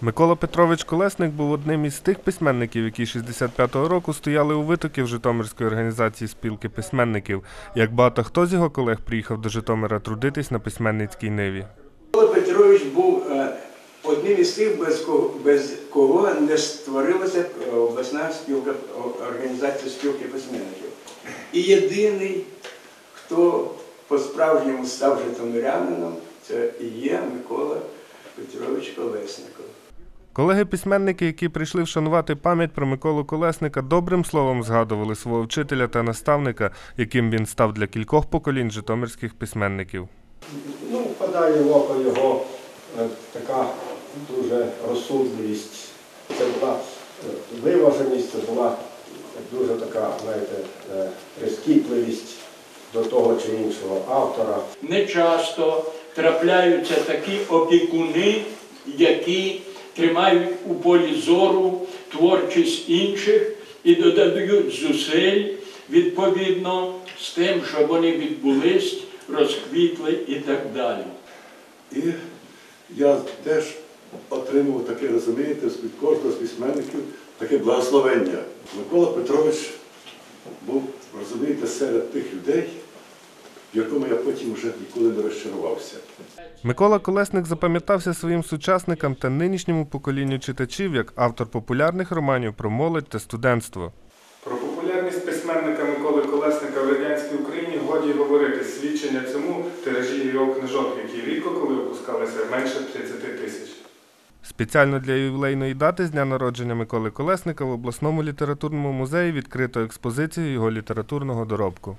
Микола Петрович Колесник був одним із тих письменників, які 65-го року стояли у витоків Житомирської організації спілки письменників. Як багато хто з його колег приїхав до Житомира трудитись на письменницькій ниві. Микола Петрович був е, одним із тих, без кого, без кого не створилася е, обласна спілка, організація спілки письменників. І єдиний, хто по-справжньому став житомирянином, це і є Микола Петрович Колесников. Колеги-письменники, які прийшли вшанувати пам'ять про Миколу Колесника, добрим словом згадували свого вчителя та наставника, яким він став для кількох поколінь житомирських письменників. Ну, впадає в око його е, така дуже розсудливість. Це була е, виваженість, це була дуже така, знаєте, е, прискіпливість до того чи іншого автора. не часто трапляються такі опікуни, які тримають у полі зору творчість інших і додають зусиль відповідно з тим, щоб вони відбулись, розквітли і так далі. І я теж отримав таке, розумієте, від кожного з письменників таке благословення. Микола Петрович був, розумієте, серед тих людей, в якому я потім вже ніколи не розчарувався. Микола Колесник запам'ятався своїм сучасникам та нинішньому поколінню читачів як автор популярних романів про молодь та студентство. Про популярність письменника Миколи Колесника в радянській Україні годі говорити. Свідчення цьому тиражі його книжок, які рідко коли опускалися менше 30 тисяч. Спеціально для ювілейної дати з дня народження Миколи Колесника в обласному літературному музеї відкрито експозицію його літературного доробку.